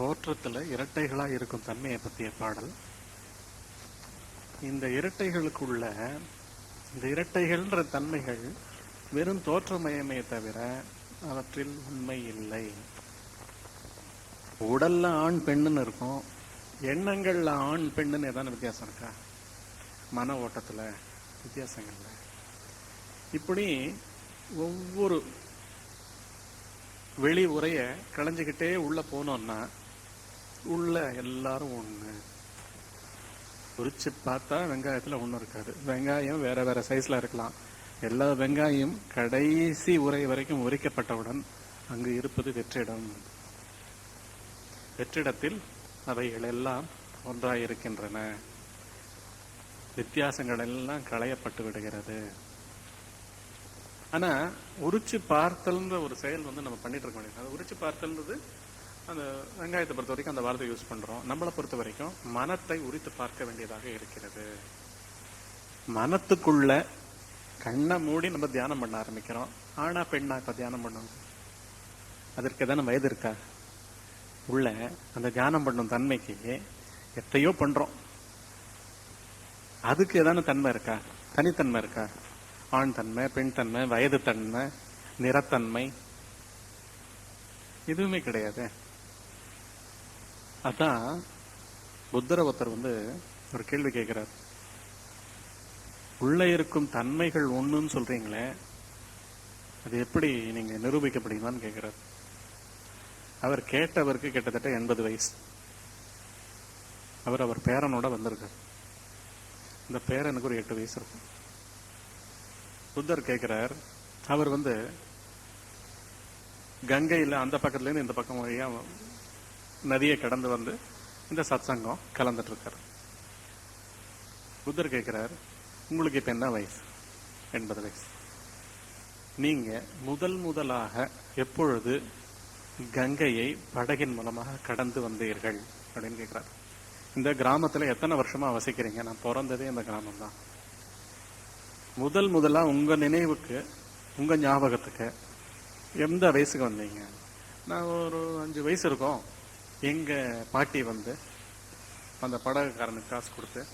தோற்றத்துல இரட்டைகளா இருக்கும் தன்மையை பற்றிய பாடல். இந்த இரட்டைகளுக்குள்ள இந்த இரட்டைகள்ன்ற தன்மைகள் வெறும் தோற்றமயமே தவிர அவற்றில் உண்மை இல்லை. உடல்ல ஆண் பெண்ணுன்னு இருக்கும். எண்ணங்கள்ல ஆண் பெண்ணுன்னு ஏதாவது வித்தியாசம் இருக்கா? மன ஓட்டத்துல வித்தியாசங்கள்ல. இப்படி ஒவ்வொரு வெளி உரைய களைஞ்சுக்கிட்டே உள்ள போனோம்னா உள்ள எல்லாரும் ஒண்ணு. உரிச்சு பார்த்தா வெங்காயத்துல ஒன்றும் இருக்காது. வெங்காயம் வேற வேற சைஸ்ல இருக்கலாம். எல்லா வெங்காயம் கடைசி உரை வரைக்கும் உரிக்கப்பட்டவுடன் அங்கு இருப்பது வெற்றிடம். வெற்றிடத்தில் அவைகள் எல்லாம் ஒன்றாயிருக்கின்றன. வித்தியாசங்கள் எல்லாம் களையப்பட்டு விடுகிறது. ஆனா உரிச்சு பார்த்தல்ன்ற ஒரு செயல் வந்து நம்ம பண்ணிட்டு இருக்க முடியும் அது உரிச்சு பார்த்தல்ன்றது அந்த வெங்காயத்தை பொறுத்த வரைக்கும் அந்த வார்த்தை யூஸ் பண்றோம். நம்மளை பொறுத்த வரைக்கும் மனத்தை உரித்து பார்க்க வேண்டியதாக இருக்கிறது. மனத்துக்குள்ள கண்ணை மூடி நம்ம தியானம் பண்ண ஆரம்பிக்கிறோம். ஆனா பெண்ணா இப்ப தியானம் பண்ணணும் அதற்கு எதான வயது இருக்கா? உள்ள அந்த தியானம் பண்ணும் தன்மைக்கு எத்தையோ பண்றோம். அதுக்கு ஏதான தன்மை இருக்கா? தனித்தன்மை இருக்கா? ஆண் தன்மை பெண் தன்மை வயது தன்மை நிறத்தன்மை எதுவுமே கிடையாது. அதான் புத்தர ஒருத்தர் வந்து ஒரு கேள்வி கேட்கிறார். உள்ள இருக்கும் தன்மைகள் ஒண்ணுன்னு சொல்றீங்களே அது எப்படி நீங்க நிரூபிக்க கேட்கிறார். அவர் கேட்டவருக்கு கிட்டத்தட்ட எண்பது வயசு. அவர் அவர் பேரனோட வந்திருக்கார். இந்த பேரனுக்கு ஒரு எட்டு வயசு இருக்கும். புத்தர் கேட்குறார் அவர் வந்து கங்கையில் அந்த பக்கத்துல இருந்து இந்த பக்கம் வழியா நதியை கடந்து வந்து இந்த சத்சங்கம் கலந்துட்டு இருக்காரு புத்தர் கேட்கிறார் உங்களுக்கு இப்போ என்ன வயசு? எண்பது வயசு. நீங்க முதல் முதலாக எப்பொழுது கங்கையை படகின் மூலமாக கடந்து வந்தீர்கள் அப்படின்னு கேட்கிறார் இந்த கிராமத்துல எத்தனை வருஷமா வசிக்கிறீங்க? நான் பிறந்ததே இந்த கிராமம் தான் முதல் முதலா உங்க நினைவுக்கு உங்க ஞாபகத்துக்கு எந்த வயசுக்கு வந்தீங்க? நான் ஒரு அஞ்சு வயசு இருக்கோம். எங்க பாட்டி வந்து அந்த படகுக்காரனுக்கு காசு கொடுத்து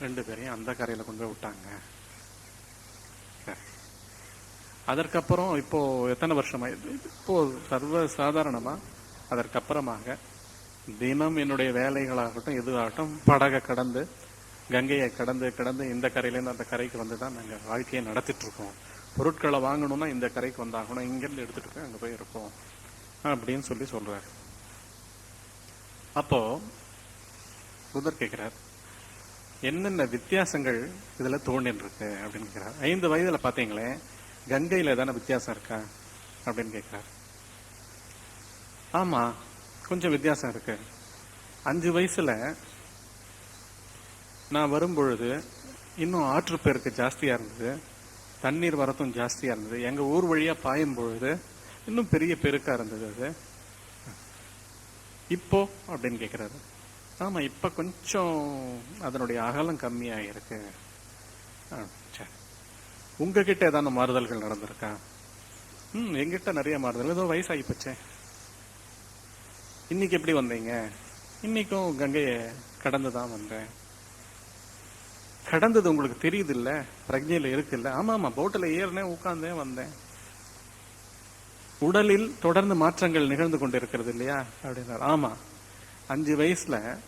ரெண்டு பேரையும் அந்த கரையில கொண்டு போய் விட்டாங்க. அதற்கப்புறம் இப்போ எத்தனை வருஷமா இது- இப்போ சர்வ சாதாரணமாக அதற்கப்புறமாக தினம் என்னுடைய வேலைகளாகட்டும் இதுவாகட்டும் படகை கடந்து கங்கையை கடந்து கடந்து இந்த கரையிலேருந்து அந்த கரைக்கு வந்து தான் நாங்கள் வாழ்க்கையை நடத்திட்டுருக்கோம். பொருட்களை வாங்கணும்னா இந்த கரைக்கு வந்தாகணும் இங்கேருந்து எடுத்துகிட்டு போய் அங்கே போய் இருப்போம் அப்படின்னு சொல்லி சொல்கிறார் அப்போது புதர் கேட்குறார் என்னென்ன வித்தியாசங்கள் இதில் தோண்டின்னு இருக்கு அப்படின்னு கேட்குறார் ஐந்து வயதில் பார்த்தீங்களேன் கங்கையில ஏதான வித்தியாசம் இருக்கா? அப்படின்னு கேட்குறாரு ஆமாம் கொஞ்சம் வித்தியாசம் இருக்கு. அஞ்சு வயசில் நான் வரும்பொழுது இன்னும் ஆற்று பெருக்கு ஜாஸ்தியாக இருந்தது. தண்ணீர் வரத்தும் ஜாஸ்தியாக இருந்தது. எங்கள் ஊர் வழியாக பாயும் பொழுது இன்னும் பெரிய பெருக்காக இருந்தது அது. இப்போ அப்படின்னு கேட்குறாரு ஆமாம் இப்போ கொஞ்சம் அதனுடைய அகலம் கம்மியாக இருக்கு ஆ, சரி. உங்ககிட்ட ஏதான மாறுதல்கள் நடந்திருக்கா? ம் எங்கிட்ட நிறைய மாறுதல் ஏதோ வயசாகி போச்சே. இன்னைக்கு எப்படி வந்தீங்க? இன்னைக்கும் கங்கையை கடந்து தான் வந்தேன். கடந்தது உங்களுக்கு தெரியுது இல்ல பிரஜையில இருக்குல்ல? ஆமா ஆமா போட்டில் ஏறினேன் உட்கார்ந்தேன் வந்தேன். உடலில் தொடர்ந்து மாற்றங்கள் நிகழ்ந்து கொண்டு இருக்கிறது இல்லையா? அப்படின்னாரு. ஆமா. அஞ்சு வயசுல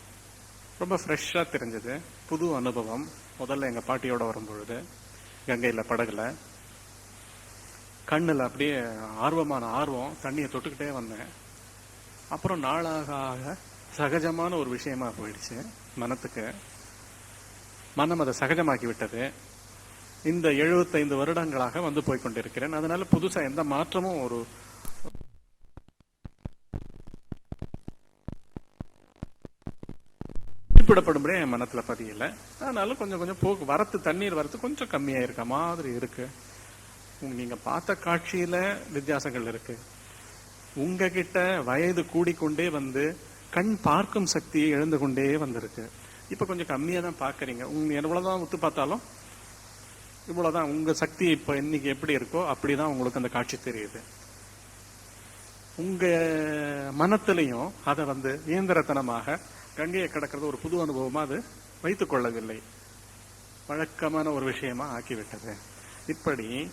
ரொம்ப ஃப்ரெஷ்ஷா தெரிஞ்சது. புது அனுபவம். முதல்ல எங்க பாட்டியோட வரும்பொழுது. கங்கையில் படகுல. கண்ணுல அப்படியே ஆர்வமான ஆர்வம் தண்ணியை தொட்டுக்கிட்டே வந்தேன். அப்புறம் நாளாக ஆக சகஜமான ஒரு விஷயமா போயிடுச்சு மனத்துக்கு. மனம் அதை சகஜமாக்கி விட்டது. இந்த 75 வருடங்களாக வந்து போய்கொண்டிருக்கிறேன் அதனால புதுசா எந்த மாற்றமும் ஒரு குறிப்பிடப்படும்படி என் மனத்துல பதியல. அதனால கொஞ்சம் கொஞ்சம் போக்கு வரத்து தண்ணீர் வரத்து கொஞ்சம் கம்மியா இருக்க மாதிரி இருக்கு. நீங்க பார்த்த காட்சியில வித்தியாசங்கள் இருக்கு. உங்ககிட்ட வயது கூடிக்கொண்டே வந்து கண் பார்க்கும் சக்தியை இழந்து கொண்டே வந்திருக்கு. இப்ப கொஞ்சம் கம்மியா தான் பாக்குறீங்க உங்க எவ்வளவுதான் ஒத்து பார்த்தாலும் இவ்வளவுதான் உங்க சக்தி இப்ப இன்னைக்கு எப்படி இருக்கோ அப்படிதான் உங்களுக்கு அந்த காட்சி தெரியுது. உங்க மனத்திலையும் அதை வந்து இயந்திரத்தனமாக கங்கையை கடக்கிறது ஒரு புது அனுபவமா அது வைத்துக் கொள்ளவில்லை. வழக்கமான ஒரு விஷயமா ஆக்கிவிட்டது. இப்படி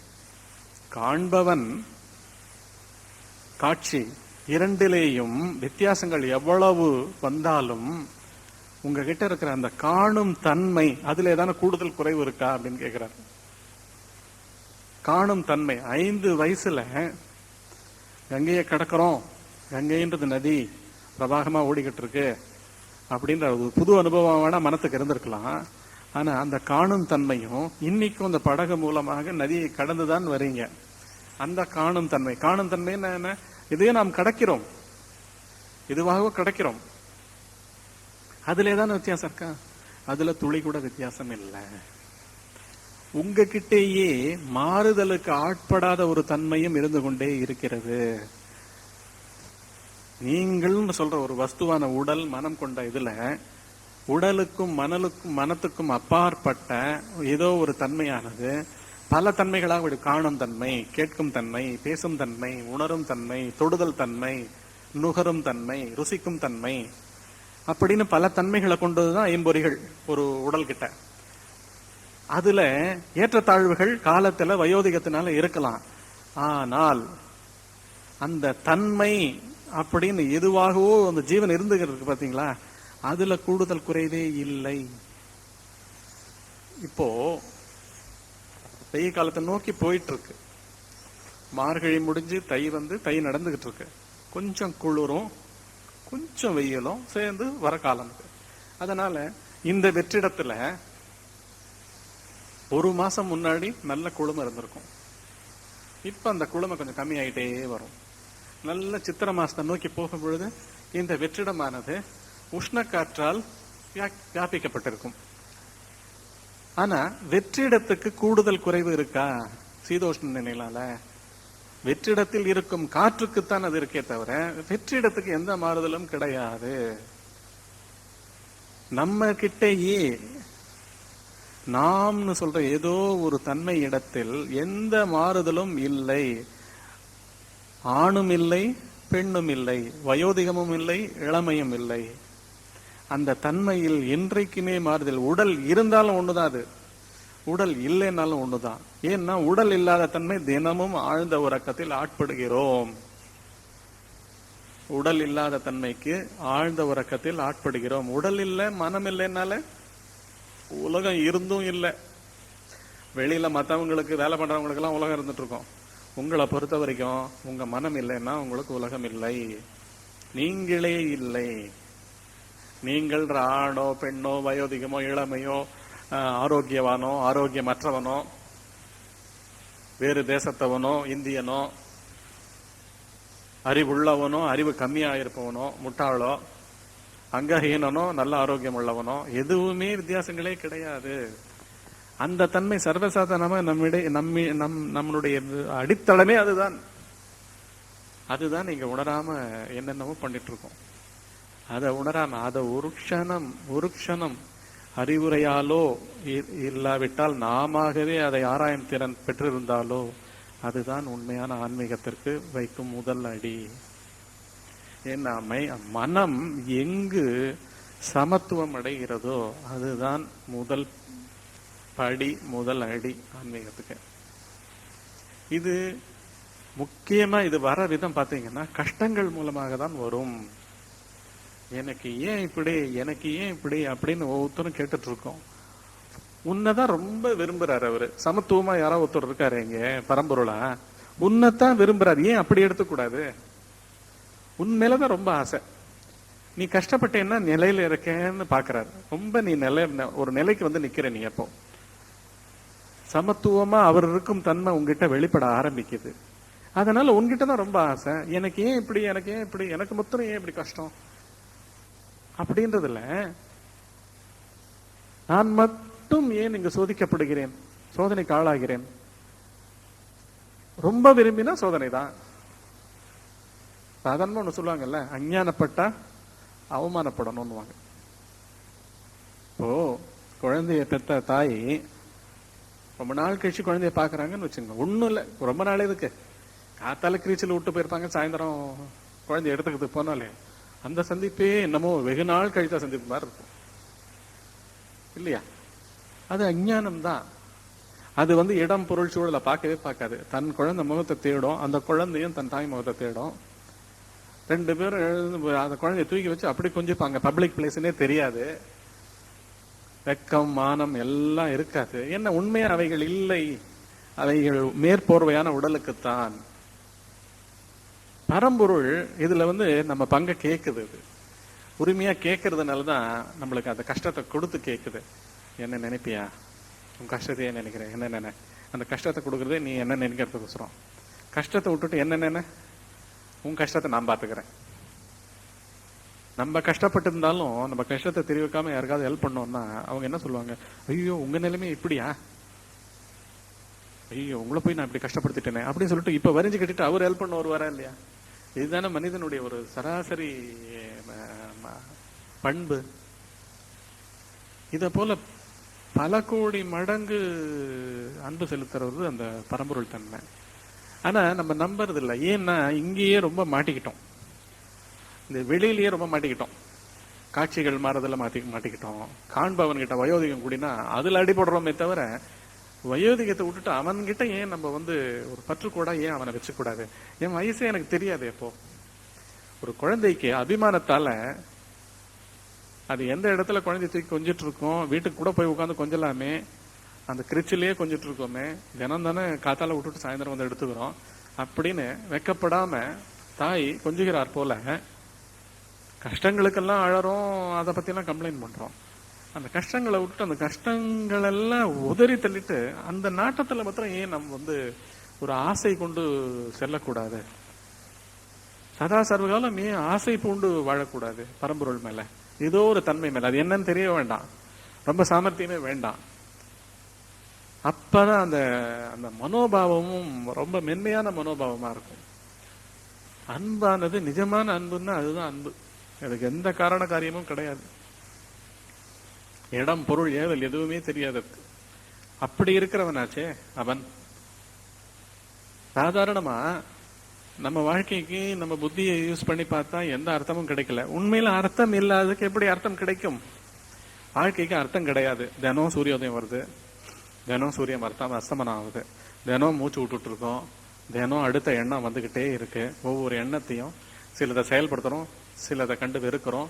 காண்பவன் காட்சி இரண்டிலேயும் வித்தியாசங்கள் எவ்வளவு வந்தாலும் உங்ககிட்ட இருக்கிற அந்த காணும் தன்மை அதுல ஏதான கூடுதல் குறைவு இருக்கா அப்படின்னு கேட்கிறார். காணும் தன்மை ஐந்து வயசுல கங்கையை கடக்கிறோம். கங்கைன்றது நதி பிரவாகமா ஓடிக்கிட்டு இருக்கு. அப்படின்ற ஒரு புது அனுபவம் வேணா மனத்துக்கு இருந்திருக்கலாம். ஆனா அந்த காணும் தன்மையும் இன்னைக்கும் அந்த படகு மூலமாக நதியை கடந்துதான் வரீங்க. அந்த காணும் தன்மை. காணும் தன்மை என்ன? இதையும் நாம் கடக்கிறோம். இதுவாகவும் கிடைக்கிறோம். அதுல ஏதாவது வித்தியாசம் இருக்கா? அதுல துளி கூட வித்தியாசம் இல்லை. உங்ககிட்டயே மாறுதலுக்கு ஆட்படாத ஒரு தன்மையும் இருந்து கொண்டே இருக்கிறது. நீங்கள்னு சொல்ற ஒரு வஸ்துவான உடல் மனம் கொண்ட இதுல உடலுக்கும் மனலுக்கும் மனத்துக்கும் அப்பாற்பட்ட ஏதோ ஒரு தன்மையானது. பல தன்மைகளாக காணும் தன்மை கேட்கும் தன்மை பேசும் தன்மை உணரும் தன்மை தொடுதல் தன்மை நுகரும் தன்மை ருசிக்கும் தன்மை. அப்படின்னு பல தன்மைகளை கொண்டதுதான் ஐம்பொறிகள் ஒரு உடல் கிட்ட. அதுல ஏற்றத்தாழ்வுகள் காலத்துல வயோதிகத்தினால இருக்கலாம். ஆனால் அந்த தன்மை அப்படின்னு எதுவாகவோ அந்த ஜீவன் இருந்துகிட்டு இருக்கு பார்த்தீங்களா அதுல கூடுதல் குறைவே இல்லை. இப்போ வெயில் காலத்தை நோக்கி போயிட்டு இருக்கு மார்கழி முடிஞ்சு தை வந்து தை நடந்துகிட்டு இருக்கு. கொஞ்சம் குளிரும் கொஞ்சம் வெயிலும் சேர்ந்து வர காலம் அதனால இந்த வெற்றிடத்துல ஒரு மாசம் முன்னாடி நல்ல குளுமை இருந்திருக்கும். இப்ப அந்த குளுமை கொஞ்சம் கம்மியாயிட்டே வரும். நல்ல சித்திர மாசத்தை நோக்கி போகும் பொழுது இந்த வெற்றிடமானது உஷ்ண காற்றால் வியாபிக்கப்பட்டிருக்கும். ஆனா வெற்றிடத்துக்கு கூடுதல் குறைவு இருக்கா? சீதோஷ்ண நிலையிலால வெற்றிடத்தில் இருக்கும் காற்றுக்குத்தான் அது இருக்கே தவிர வெற்றிடத்துக்கு எந்த மாறுதலும் கிடையாது. நம்ம கிட்டயே நாம்னு சொல்ற ஏதோ ஒரு தன்மை இடத்தில் எந்த மாறுதலும் இல்லை. ஆணும் இல்லை பெண்ணும் இல்லை வயோதிகமும் இல்லை இளமையும் இல்லை. அந்த தன்மையில் என்றைக்குமே மாறுதல். உடல் இருந்தாலும் ஒண்ணுதான் அது. உடல் இல்லைன்னாலும் ஒண்ணுதான். ஏன்னா உடல் இல்லாத தன்மை தினமும் ஆழ்ந்த உறக்கத்தில் ஆட்படுகிறோம். உடல் இல்லாத தன்மைக்கு ஆழ்ந்த உறக்கத்தில் ஆட்படுகிறோம். உடல் இல்லை மனம் இல்லைன்னால உலகம் இருந்தும் இல்லை. வெளியில மத்தவங்களுக்கு வேலை பண்றவங்களுக்கு எல்லாம் உலகம் இருந்துட்டு இருக்கோம். உங்களை பொறுத்த வரைக்கும் உங்க மனம் இல்லைன்னா உங்களுக்கு உலகம் இல்லை. நீங்களே இல்லை. நீங்கள் ஆணோ பெண்ணோ வயோதிகமோ இளமையோ ஆரோக்கியவானோ ஆரோக்கியமற்றவனோ வேறு தேசத்தவனோ இந்தியனோ அறிவுள்ளவனோ அறிவு கம்மியா இருப்பவனோ முட்டாளோ அங்கஹீனனோ நல்ல ஆரோக்கியம் உள்ளவனோ எதுவுமே வித்தியாசங்களே கிடையாது. அந்த தன்மை சர்வசாதாரணமாக நம்மிடையே நம்ம நம் நம்மளுடைய அடித்தளமே அதுதான். அதுதான் நீங்கள் உணராம என்னென்னமோ பண்ணிட்டு இருக்கோம் அதை உணராம அதை ஒரு க்ஷணம் ஒரு க்ஷணம் அறிவுரையாலோ இ- இல்லாவிட்டால் நாமாகவே அதை ஆராயும் திறன் பெற்றிருந்தாலோ அதுதான் உண்மையான ஆன்மீகத்திற்கு வைக்கும் முதல் அடி. ஏன்னா மை- மனம் எங்கு சமத்துவம் அடைகிறதோ அதுதான் முதல் படி முதல் அடி ஆன்மீகத்துக்கு. இது முக்கியமா இது வர விதம் பார்த்தீங்கன்னா கஷ்டங்கள் மூலமாக தான் வரும். எனக்கு ஏன் இப்படி எனக்கு ஏன் இப்படி அப்படின்னு ஒவ்வொருத்தரும் கேட்டுட்டு இருக்கோம் உன்னைதான் ரொம்ப விரும்புறாரு அவரு. சமத்துவமா யாரோ ஒருத்தர் இருக்காரு இங்க பரம்பொருளா. உன்னைத்தான் விரும்புறாரு. ஏன் அப்படி எடுத்துக்கூடாது? உன் மேலதான் ரொம்ப ஆசை. நீ கஷ்டப்பட்டேன்னா நிலையில இருக்கேன்னு பாக்குறாரு. ரொம்ப நீ நிலை ஒரு நிலைக்கு வந்து நிக்கிற நீ அப்போ. சமத்துவமா அவர் இருக்கும் தன்மை உங்ககிட்ட வெளிப்பட ஆரம்பிக்குது. அதனால உன்கிட்ட தான் ரொம்ப ஆசை. எனக்கு ஏன் இப்படி எனக்கு ஏன் இப்படி எனக்கு மொத்தம் ஏன் இப்படி கஷ்டம்? அப்படின்றதுல நான் மட்டும் ஏன் இங்கு சோதிக்கப்படுகிறேன்? சோதனைக்கு ஆளாகிறேன். ரொம்ப விரும்பினா சோதனை தான். சாதாரணமா ஒண்ணு சொல்லுவாங்கல்ல அஞ்ஞானப்பட்டா அவமானப்படணும்னுவாங்க. இப்போ குழந்தைய பெத்த தாய் ரொம்ப நாள் கழிச்சு குழந்தைய பாக்குறாங்கன்னு வச்சுங்க ஒன்றும் இல்ல. ரொம்ப நாள் எதுக்கு காத்தால கிரீச்சில் விட்டு போயிருப்பாங்க. சாயந்தரம் குழந்தைய எடுத்துக்கிட்டு போனாலே அந்த சந்திப்பே என்னமோ வெகு நாள் கழித்த சந்திப்பு மாதிரி இருக்கும். இல்லையா? அது அஞ்ஞானம் தான். அது வந்து இடம் பொருள் சூழலை பார்க்கவே பார்க்காது. தன் குழந்தை முகத்தை தேடும். அந்த குழந்தையும் தன் தாய் முகத்தை தேடும். ரெண்டு பேரும் அந்த குழந்தைய தூக்கி வச்சு அப்படி கொஞ்சிப்பாங்க. பப்ளிக் பிளேஸ்னே தெரியாது. வெக்கம் மானம் எல்லாம் இருக்காது. என்ன உண்மையா அவைகள் இல்லை. அவைகள் மேற்போர்வையான உடலுக்குத்தான். பரம்பொருள் இதுல வந்து நம்ம பங்க கேட்குது இது. உரிமையா கேட்கறதுனால தான் நம்மளுக்கு அந்த கஷ்டத்தை கொடுத்து கேட்குது என்ன நினைப்பியா? உன் கஷ்டத்தையே நினைக்கிறேன் என்ன நினை? அந்த கஷ்டத்தை கொடுக்குறதே நீ என்ன நினைக்கிறதுக்கோசரம்? கஷ்டத்தை விட்டுட்டு என்ன நினை? உன் கஷ்டத்தை நான் பார்த்துக்கிறேன். நம்ம கஷ்டப்பட்டு இருந்தாலும் நம்ம கஷ்டத்தை தெரிவிக்காம யாருக்காவது ஹெல்ப் பண்ணோம்னா அவங்க என்ன சொல்லுவாங்க? ஐயோ உங்க நிலைமை இப்படியா? ஐயோ உங்களை போய் நான் இப்படி கஷ்டப்படுத்திட்டேனே அப்படின்னு சொல்லிட்டு இப்ப வரிஞ்சு கட்டிட்டு அவர் ஹெல்ப் பண்ண வருவாரா இல்லையா? இதுதானே மனிதனுடைய ஒரு சராசரி ம- ம- பண்பு. இத போல பல கோடி மடங்கு அன்பு செலுத்துறது அந்த பரம்பொருள் தன்மை. ஆனா நம்ம நம்புறது இல்லை ஏன்னா இங்கேயே ரொம்ப மாட்டிக்கிட்டோம். இந்த வெளியிலேயே ரொம்ப மாட்டிக்கிட்டோம். காட்சிகள் மாறதில் மாட்டி மாட்டிக்கிட்டோம். காண்பவன்கிட்ட வயோதிகம் கூடினா அதில் அடிபடுறோமே தவிர வயோதிகத்தை விட்டுட்டு அவன்கிட்ட ஏன் நம்ம வந்து ஒரு பற்றுக்கூடா ஏன் அவனை வச்சுக்கூடாது? என் வயசே எனக்கு தெரியாது எப்போ. ஒரு குழந்தைக்கு அபிமானத்தால அது எந்த இடத்துல குழந்தை தூக்கி கொஞ்சிட்டு இருக்கோம் வீட்டுக்கு கூட போய் உட்காந்து கொஞ்சலாமே அந்த கிரிச்சிலேயே கொஞ்சிட்டு இருக்கோமே தினம் தானே காத்தால விட்டுட்டு சாயந்தரம் வந்து எடுத்துக்கிறோம் அப்படின்னு வெக்கப்படாம தாய் கொஞ்சுகிறார் போல. கஷ்டங்களுக்கெல்லாம் அழறோம் அதை பற்றிலாம் கம்ப்ளைண்ட் பண்றோம். அந்த கஷ்டங்களை விட்டு அந்த கஷ்டங்களெல்லாம் உதறி தள்ளிட்டு அந்த நாட்டத்துல மாத்திரம் ஏன் நம்ம வந்து ஒரு ஆசை கொண்டு செல்லக்கூடாது? சதா சர்வகாலம் ஏன் ஆசை பூண்டு வாழக்கூடாது பரம்பொருள் மேல? ஏதோ ஒரு தன்மை மேல. அது என்னன்னு தெரிய வேண்டாம். ரொம்ப சாமர்த்தியமே வேண்டாம். அப்பதான் அந்த அந்த மனோபாவமும் ரொம்ப மென்மையான மனோபாவமா இருக்கும். அன்பானது நிஜமான அன்புன்னா அதுதான் அன்பு. அதுக்கு எந்த காரண காரியமும் கிடையாது. இடம் பொருள் ஏவல் எதுவுமே தெரியாது. அப்படி இருக்கிறவனாச்சே அவன். சாதாரணமா நம்ம வாழ்க்கைக்கு நம்ம புத்தியை யூஸ் பண்ணி பார்த்தா எந்த அர்த்தமும் கிடைக்கல. உண்மையில அர்த்தம் இல்லாததுக்கு எப்படி அர்த்தம் கிடைக்கும்? வாழ்க்கைக்கு அர்த்தம் கிடையாது. தினம் சூரியோதயம் வருது. தினம் சூரியன் அர்த்தம் அஸ்தமனம் ஆகுது. தினம் மூச்சு விட்டுட்டு இருக்கோம் தினம் அடுத்த எண்ணம் வந்துகிட்டே இருக்கு. ஒவ்வொரு எண்ணத்தையும் சிலதை செயல்படுத்துறோம். சிலதை கண்டு வெறுக்கிறோம்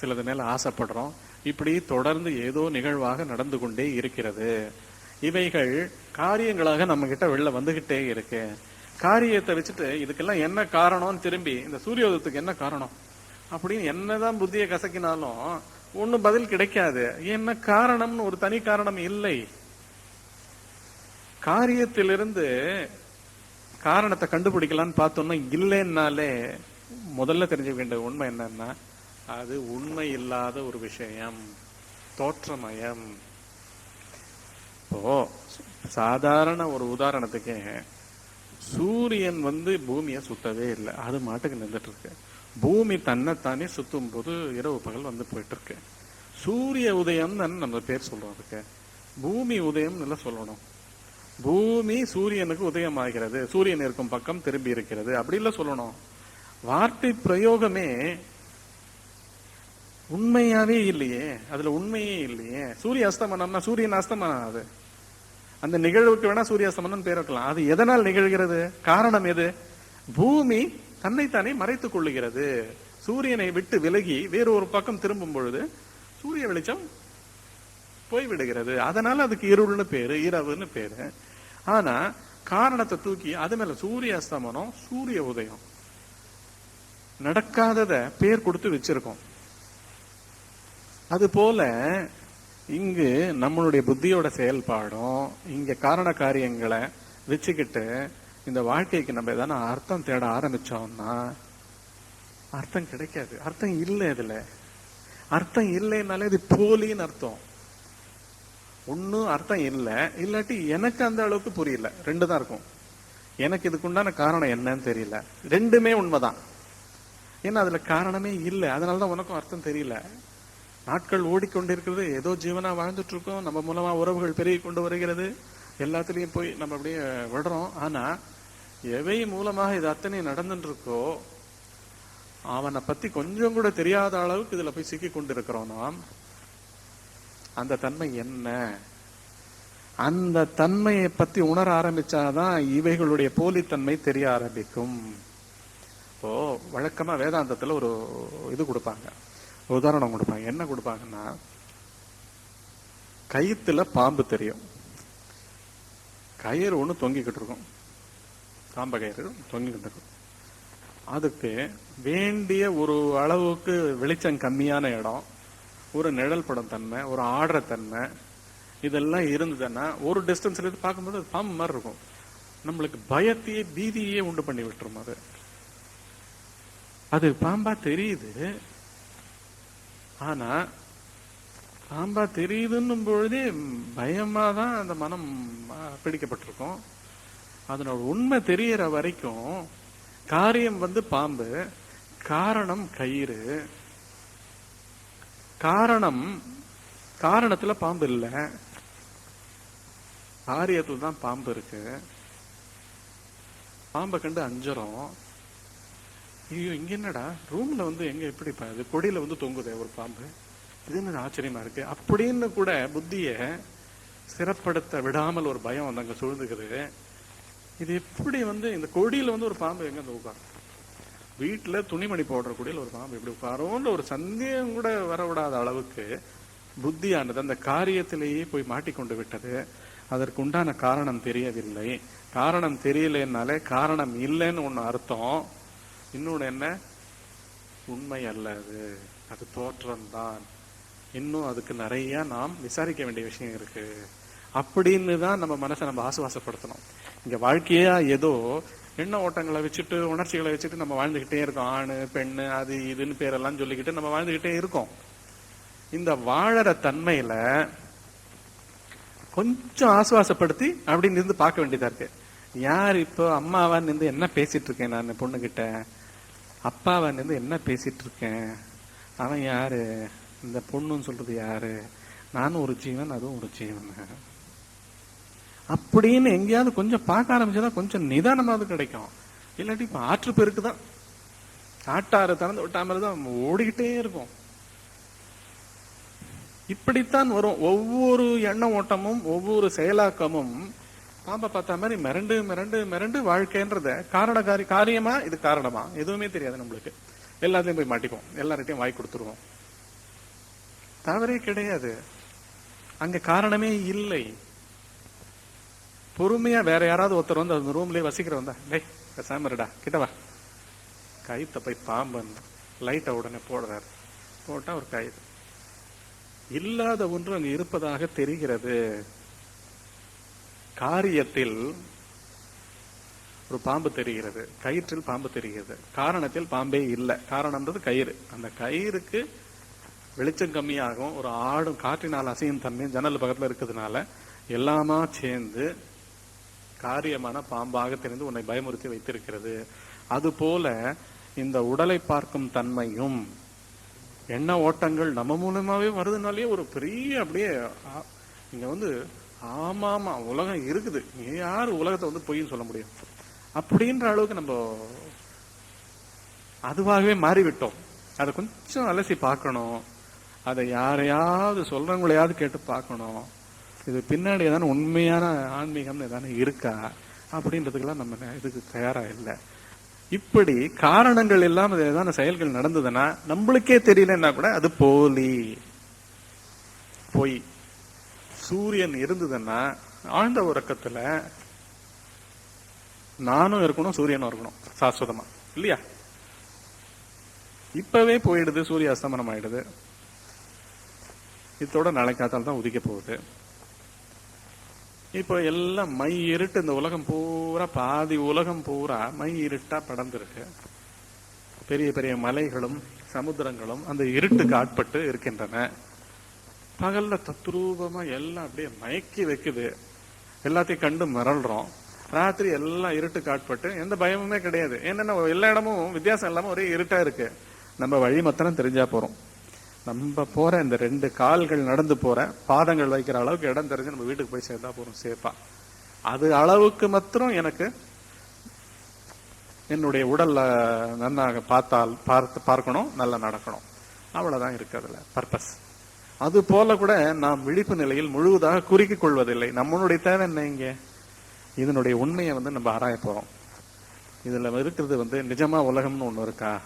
சிலது மேல ஆசைப்படுறோம். இப்படி தொடர்ந்து ஏதோ நிகழ்வாக நடந்து கொண்டே இருக்கிறது. இவைகள் காரியங்களாக நம்ம கிட்ட வெளில வந்துகிட்டே இருக்கு. காரியத்தை வச்சுட்டு இதுக்கெல்லாம் என்ன காரணம்னு திரும்பி இந்த சூரியோதயத்துக்கு என்ன காரணம்? அப்படின்னு என்னதான் புத்தியை கசக்கினாலும் ஒண்ணும் பதில் கிடைக்காது. என்ன காரணம்னு ஒரு தனி காரணம் இல்லை. காரியத்திலிருந்து காரணத்தை கண்டுபிடிக்கலாம்னு பார்த்தோம்னா இல்லைன்னாலே முதல்ல தெரிஞ்சுக்க வேண்டிய உண்மை என்னன்னா அது உண்மை இல்லாத ஒரு விஷயம் தோற்றமயம். இப்போ சாதாரண ஒரு உதாரணத்துக்கு சூரியன் வந்து பூமியை சுத்தவே இல்லை அது மாட்டுக்கு நின்றுட்டு இருக்கு பூமி தன்னைத்தானே சுத்தும் போது இரவு பகல் வந்து போயிட்டு இருக்கு சூரிய உதயம் நம்ம பேர் சொல்றோம் அதுக்கு. பூமி உதயம் நல்லா சொல்லணும். பூமி சூரியனுக்கு உதயம் ஆகிறது சூரியன் இருக்கும் பக்கம் திரும்பி இருக்கிறது. அப்படி இல்லை சொல்லணும். வார்த்தை பிரயோகமே உண்மையாவே இல்லையே. அதுல உண்மையே இல்லையே. சூரிய அஸ்தமனம்னா சூரியன் அஸ்தமனம் அது. அந்த நிகழ்வுக்கு வேணா சூரிய அஸ்தமனம் பேர் வைக்கலாம் அது எதனால் நிகழ்கிறது? காரணம் எது? பூமி தன்னைத்தானே மறைத்துக் கொள்ளுகிறது. சூரியனை விட்டு விலகி வேறு ஒரு பக்கம் திரும்பும் பொழுது சூரிய வெளிச்சம் போய்விடுகிறது. அதனால அதுக்கு இருள்னு பேரு இரவுன்னு பேரு. ஆனா காரணத்தை தூக்கி அது மேல சூரிய அஸ்தமனம் சூரிய உதயம். நடக்காததை பேர் கொடுத்து வச்சிருக்கோம். அது போல இங்கு நம்மளுடைய புத்தியோட செயல்பாடும் இங்க காரண காரியங்களை வச்சுக்கிட்டு இந்த வாழ்க்கைக்கு நம்ம எதனா அர்த்தம் தேட ஆரம்பிச்சோம்னா அர்த்தம் கிடைக்காது. அர்த்தம் இல்லை இதுல அர்த்தம் இல்லைனாலே இது போலின்னு அர்த்தம். ஒன்றும் அர்த்தம் இல்லை. இல்லாட்டி எனக்கு அந்த அளவுக்கு புரியல. ரெண்டு தான் இருக்கும். எனக்கு இதுக்குண்டான காரணம் என்னன்னு தெரியல. ரெண்டுமே உண்மைதான். ஏன்னா அதுல காரணமே இல்லை. அதனாலதான் உனக்கும் அர்த்தம் தெரியல. நாட்கள் ஓடிக்கொண்டிருக்கிறது. ஏதோ ஜீவனா வாழ்ந்துட்டு இருக்கோம் நம்ம மூலமா உறவுகள் பெருகி கொண்டு வருகிறது. எல்லாத்துலயும் போய் நம்ம அப்படியே விடுறோம் ஆனா எவை மூலமாக இது அத்தனை நடந்துட்டு இருக்கோ அவனை பத்தி கொஞ்சம் கூட தெரியாத அளவுக்கு இதுல போய் சிக்கி கொண்டிருக்கிறோம் நாம். அந்த தன்மை என்ன? அந்த தன்மையை பத்தி உணர ஆரம்பிச்சாதான் இவைகளுடைய போலித்தன்மை தெரிய ஆரம்பிக்கும். இப்போ வழக்கமா வேதாந்தத்துல ஒரு இது கொடுப்பாங்க. உதாரணம் கொடுப்பாங்க. என்ன கொடுப்பாங்கன்னா கயித்துல பாம்பு தெரியும். கயிறு ஒண்ணு தொங்கிக்கிட்டு இருக்கும். பாம்பு கயிறு தொங்கிக்கிட்டு இருக்கும். அதுக்கு வேண்டிய ஒரு அளவுக்கு வெளிச்சம் கம்மியான இடம் ஒரு நிழல் படம் தன்மை ஒரு ஆடுற தன்மை இதெல்லாம் இருந்ததுன்னா ஒரு டிஸ்டன்ஸ்ல இருந்து பார்க்கும்போது அது பாம்பு மாதிரி இருக்கும். நம்மளுக்கு பயத்தையே பீதியே உண்டு பண்ணி விட்டுரும் அது. அது பாம்பா தெரியுது. ஆனா பாம்பா தெரியுதுன்னும் பொழுதே பயமா தான் அந்த மனம் பிடிக்கப்பட்டிருக்கும். அதனோட உண்மை தெரியற வரைக்கும் காரியம் வந்து பாம்பு. காரணம் கயிறு. காரணம் காரணத்துல பாம்பு இல்லை. காரியத்துல தான் பாம்பு இருக்கு. பாம்பை கண்டு அஞ்சுறோம். ஐயோ இங்க என்னடா? ரூம்ல வந்து எங்க எப்படி பா- இது கொடியில வந்து தொங்குதே ஒரு பாம்பு. இது என்ன ஆச்சரியமா இருக்கு? அப்படின்னு கூட புத்திய சிறப்படுத்த விடாமல் ஒரு பயம் வந்து அங்க சூழ்ந்துக்குது. இது எப்படி வந்து இந்த கொடியில வந்து ஒரு பாம்பு எங்க வந்து உட்காரும்? வீட்டில் துணிமணி போடுற கொடியில் ஒரு பாம்பு எப்படி உட்காரும்னு ஒரு சந்தேகம் கூட வரவிடாத அளவுக்கு புத்தியானது அந்த காரியத்திலேயே போய் மாட்டிக்கொண்டு விட்டது. அதற்கு உண்டான காரணம் தெரியவில்லை. காரணம் தெரியலனாலே காரணம் இல்லைன்னு ஒன்று அர்த்தம். இன்னொன்று என்ன? உண்மை அல்ல அது. அது தோற்றம்தான். இன்னும் அதுக்கு நிறையா நாம் விசாரிக்க வேண்டிய விஷயம் இருக்கு. அப்படின்னு தான் நம்ம மனசை நம்ம ஆசுவாசப்படுத்தணும். இங்கே வாழ்க்கையா ஏதோ எண்ண ஓட்டங்களை வச்சுட்டு உணர்ச்சிகளை வச்சுட்டு நம்ம வாழ்ந்துக்கிட்டே இருக்கோம். ஆணு பெண்ணு அது இதுன்னு பேரெல்லாம் சொல்லிக்கிட்டு நம்ம வாழ்ந்துக்கிட்டே இருக்கோம். இந்த வாழற தன்மையில கொஞ்சம் ஆசுவாசப்படுத்தி அப்படின்னு இருந்து பார்க்க வேண்டியதா இருக்கு. யார் இப்போ அம்மாவா நின்று என்ன பேசிட்டு இருக்கேன் நான் பொண்ணுகிட்ட? அப்பாவை நின்று என்ன பேசிட்டு இருக்கேன் அவன் யாரு? இந்த பொண்ணுன்னு சொல்றது யாரு? நானும் ஒரு ஜீவன் அதுவும் ஒரு ஜீவன். அப்படின்னு எங்கேயாவது கொஞ்சம் பார்க்க ஆரம்பிச்சதா கொஞ்சம் நிதானமாவது கிடைக்கும். இல்லாட்டி இப்போ ஆற்று பெருக்கு தான் ஆட்டாறு திறந்து விட்டாமல் தான் ஓடிக்கிட்டே இருக்கும். இப்படித்தான் வரும். ஒவ்வொரு எண்ண ஓட்டமும் ஒவ்வொரு செயலாக்கமும் பாம்பை பார்த்த மாதிரி மிரண்டு மிரண்டு மிரண்டு வாழ்க்கைன்றத காரண காரி காரியமா? இது காரணமா? எதுவுமே தெரியாது நம்மளுக்கு. எல்லாத்தையும் போய் மாட்டிக்குவோம். எல்லார்ட்டையும் வாய் கொடுத்துருவோம். தவறே கிடையாது. அங்க காரணமே இல்லை. பொறுமையா வேற யாராவது ஒருத்தர் வந்து அந்த ரூம்லயே வசிக்கிறவன் தான் டேய் பேசாமருடா கிட்டவா கிட்ட போய் பாம்பன் லைட்டை உடனே போடுறாரு. போட்டா ஒரு கயிறு இல்லாத ஒன்று அங்கு இருப்பதாக தெரிகிறது. காரியத்தில் ஒரு பாம்பு தெரிகிறது. கயிற்றில் பாம்பு தெரிகிறது. காரணத்தில் பாம்பே இல்லை. காரணம்ன்றது கயிறு. அந்த கயிறுக்கு வெளிச்சம் கம்மியாகும். ஒரு ஆடும் காற்றினால் அசையும் தன்மையும் ஜன்னல் பக்கத்தில் இருக்கிறதுனால எல்லாமா சேர்ந்து காரியமான பாம்பாக தெரிந்து உன்னை பயமுறுத்தி வைத்திருக்கிறது. அதுபோல இந்த உடலை பார்க்கும் தன்மையும் எண்ண ஓட்டங்கள் நம்ம மூலமாவே வருதுனாலே ஒரு பெரிய அப்படியே இங்க வந்து ஆமா ஆமா உலகம் இருக்குது. இங்க யாரு உலகத்தை வந்து பொய்ன்னு சொல்ல முடியும்? அப்படின்ற அளவுக்கு நம்ம அதுவாகவே மாறிவிட்டோம். அதை கொஞ்சம் அலசி பார்க்கணும். அதை யாரையாவது சொல்றவங்களையாவது கேட்டு பார்க்கணும். இது பின்னாடி ஏதாவது உண்மையான ஆன்மீகம்னு ஏதாவது இருக்கா? அப்படின்றதுக்கெல்லாம் நம்ம இதுக்கு தயாரா இல்லை. இப்படி காரணங்கள் இல்லாம ஏதான செயல்கள் நடந்ததுன்னா நம்மளுக்கே தெரியலன்னா கூட அது போலி. பொய். சூரியன் இருந்ததுன்னா ஆழ்ந்த உறக்கத்துல நானும் இருக்கணும் சூரியனும் இருக்கணும் சாஸ்வதமா. இல்லையா? இப்பவே போயிடுது சூரிய அஸ்தமனம் ஆயிடுது. இதோட நாளைக்காத்தால் தான் உதிக்க போகுது. இப்போ எல்லாம் மை இருட்டு இந்த உலகம் பூரா பாதி உலகம் பூரா மை இருட்டா படர்ந்திருக்கு. பெரிய பெரிய மலைகளும் சமுத்திரங்களும் அந்த இருட்டுக்கு ஆட்பட்டு இருக்கின்றன. பகல்ல தத்ரூபமா எல்லாம் அப்படியே மயக்கி வைக்குது. எல்லாத்தையும் கண்டு மிரள்றோம். ராத்திரி எல்லாம் இருட்டு காட்பட்டு எந்த பயமுமே கிடையாது. என்னென்ன எல்லா இடமும் வித்தியாசம் இல்லாமல் ஒரே இருட்டா இருக்கு. நம்ம வழி மத்தனம் தெரிஞ்சா போறோம். நம்ம போற இந்த ரெண்டு கால்கள் நடந்து போற பாதங்கள் வைக்கிற அளவுக்கு இடம் தெரிஞ்சு நம்ம வீட்டுக்கு போய் சேர்ந்தா போறோம் சேஃபா அது அளவுக்கு மாத்திரம் எனக்கு என்னுடைய உடல்ல நன்னாக பார்த்தால் பார்த்து பார்க்கணும் நல்லா நடக்கணும். அவ்வளவுதான் இருக்கு அதுல பர்பஸ் அது போல கூட நாம் விழிப்பு நிலையில் முழுவதாக குறுக்கிக் கொள்வதில்லை. நம்மளுடைய தேவை என்ன இங்கே? இதனுடைய உண்மையை வந்து நம்ம ஆராய போறோம். இதுல இருக்கிறது வந்து நிஜமா உலகம்னு ஒண்ணு இருக்கா?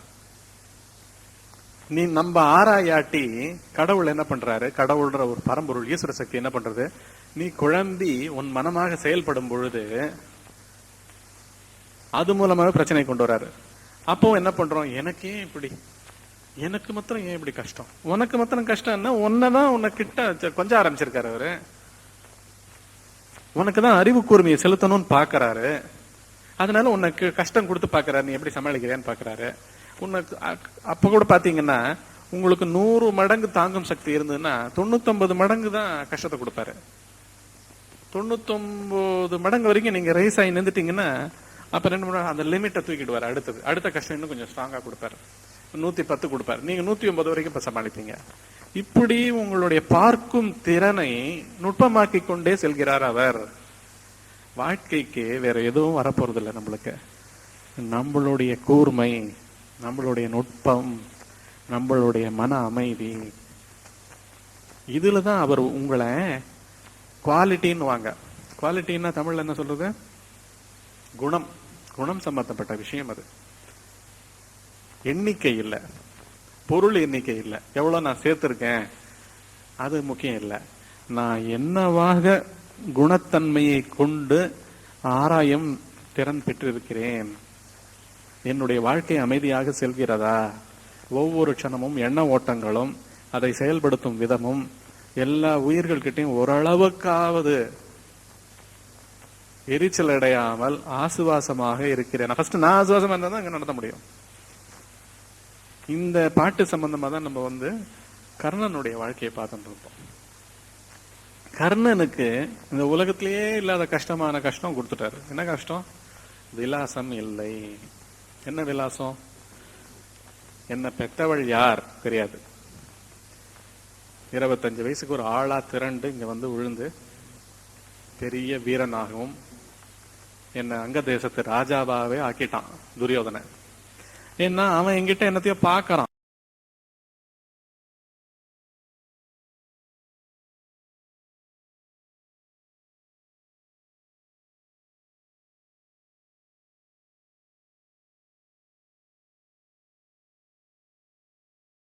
நீ நம்ம ஆராயாட்டி கடவுள் என்ன பண்றாரு? கடவுள்ன்ற ஒரு பரம்பொருள் ஈஸ்வர சக்தி என்ன பண்றது? நீ குழம்பி உன் மனமாக செயல்படும் பொழுது அது மூலமாக பிரச்சனை கொண்டு வராரு. அப்போ என்ன பண்றோம்? எனக்கே இப்படி. எனக்கு மாத்திரம் ஏன் இப்படி கஷ்டம்? உனக்கு மாத்திரம் கஷ்டம்னா உன்னதான் உன்னை கிட்ட கொஞ்சம் ஆரம்பிச்சிருக்காரு அவரு. உனக்கு தான் அறிவு கூர்மையை செலுத்தணும்னு பாக்குறாரு. அதனால உனக்கு கஷ்டம் கொடுத்து பாக்குறாரு. நீ எப்படி சமாளிக்கிறேன்னு பாக்குறாரு. உனக்கு அப்ப கூட பாத்தீங்கன்னா உங்களுக்கு நூறு மடங்கு தாங்கும் சக்தி இருந்ததுன்னா தொண்ணூத்தொன்பது மடங்கு தான் கஷ்டத்தை கொடுப்பாரு. தொண்ணூத்தொன்பது மடங்கு வரைக்கும் நீங்க ரைஸ் ஆகி நின்றுட்டீங்கன்னா அப்ப ரெண்டு மணி அந்த லிமிட்டை தூக்கிடுவாரு அடுத்தது. அடுத்த கஷ்டம் இன்னும் கொஞ்சம் ஸ்ட்ராங்கா கொடுப்பாரு. நூத்தி பத்து கொடுப்பாரு. நீங்க நூத்தி ஒன்பது வரைக்கும் இப்போ சமாளிப்பீங்க. இப்படி உங்களுடைய பார்க்கும் திறனை நுட்பமாக்கி கொண்டே செல்கிறார் அவர். வாழ்க்கைக்கு வேற எதுவும் வரப்போறதில்லை நம்மளுக்கு. நம்மளுடைய கூர்மை நம்மளுடைய நுட்பம் நம்மளுடைய மன அமைதி. இதில் தான் அவர் உங்களை குவாலிட்டின்னு வாங்க. குவாலிட்டின்னா தமிழ்ல என்ன சொல்றது? குணம். குணம் சம்பந்தப்பட்ட விஷயம் அது. எண்ணிக்கை இல்லை. பொருள் எண்ணிக்கை இல்லை. எவ்வளவு நான் சேர்த்துருக்கேன்? அது முக்கியம் இல்லை. நான் என்னவாக குணத்தன்மையை கொண்டு ஆராயும் திறன் பெற்றிருக்கிறேன்? என்னுடைய வாழ்க்கை அமைதியாக செல்கிறதா? ஒவ்வொரு க்ஷணமும் எண்ண ஓட்டங்களும் அதை செயல்படுத்தும் விதமும் எல்லா உயிர்கள்கிட்டையும் ஓரளவுக்காவது எரிச்சல் அடையாமல் ஆசுவாசமாக இருக்கிறேன். ஃபர்ஸ்ட் நான் ஆசுவாசமா இருந்தால் தான் அங்க நடத்த முடியும். இந்த பாட்டு சம்பந்தமாக தான் நம்ம வந்து கர்ணனுடைய வாழ்க்கையை பார்த்துட்டு இருப்போம். கர்ணனுக்கு இந்த உலகத்திலேயே இல்லாத கஷ்டமான கஷ்டம் கொடுத்துட்டாரு. என்ன கஷ்டம்? விலாசம் இல்லை. என்ன விலாசம்? என்ன பெத்தவள் யார்? தெரியாது. இருபத்தஞ்சு வயசுக்கு ஒரு ஆளா திரண்டு இங்க வந்து விழுந்து பெரிய வீரனாகவும் என்ன அங்க தேசத்து ராஜாவாகவே ஆக்கிட்டான் துரியோதனை ஏன்னா அவன் என்கிட்ட என்னத்தையோ பாக்குறான்